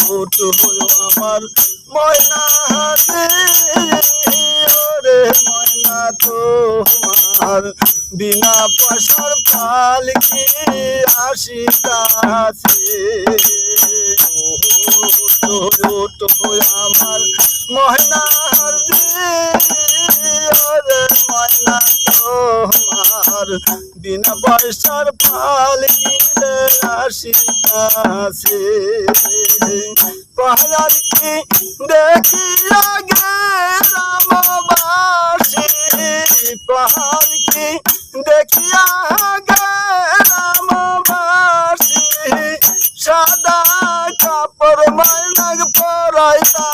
ছোট আমার ময়না হাতে বিনা পয়সার পাল কি আসিতাছে ছোট আমার ময়নার বিনা পয়সার পাল কিনে আসিতাছে। পাহাড় কি দেখি আগে রামবাসী? পাহাড় কি দেখি আগে রামবাসী? সাদা কাপড় মাইনাগ পরাইতা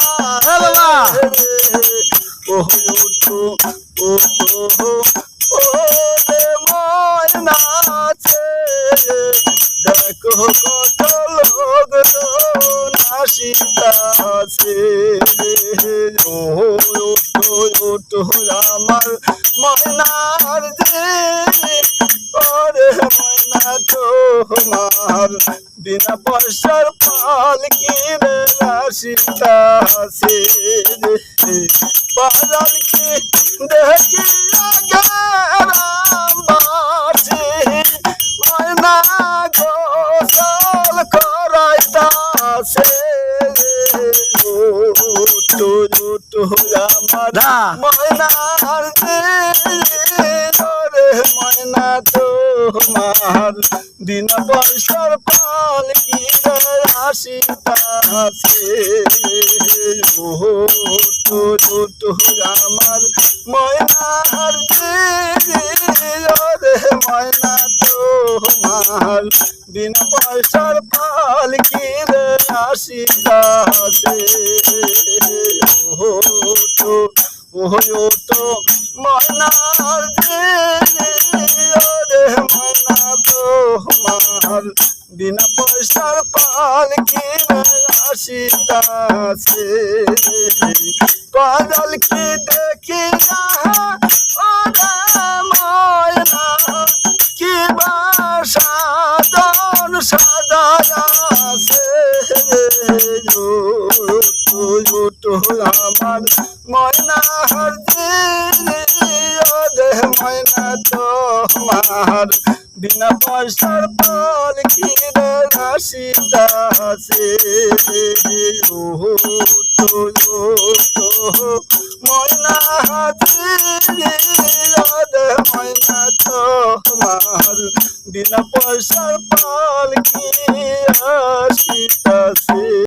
এ বাবা। ও দেখো কত লোক ও ওটো আমার ময়নার যে ওরে ময়না তোমার বিনা পয়সার পাল কিনে নাসিতাছে বাজার কি দেখি রামবাসী দা ময়নার রে ময়না তোমার বিনা পয়সার পাল কি আসিতাছে। উঠু আমার ময়নার রে ময়না তোমার বিনা পয়সার পাল কি আসিতাছে ও তো ও তো ময়নার রে ময়না তোমার বিনা পয়সার পাল কি আসিতাছে। পাগল কি দেখি আমার ময়না হরদি রে ময়না তোমার বিনা পয়সার পাল কি রে রাশিদাসে ও তো তো ময়না হাতি রে ময়না তোমার বিনা পয়সার পাল কি আসিতাছে।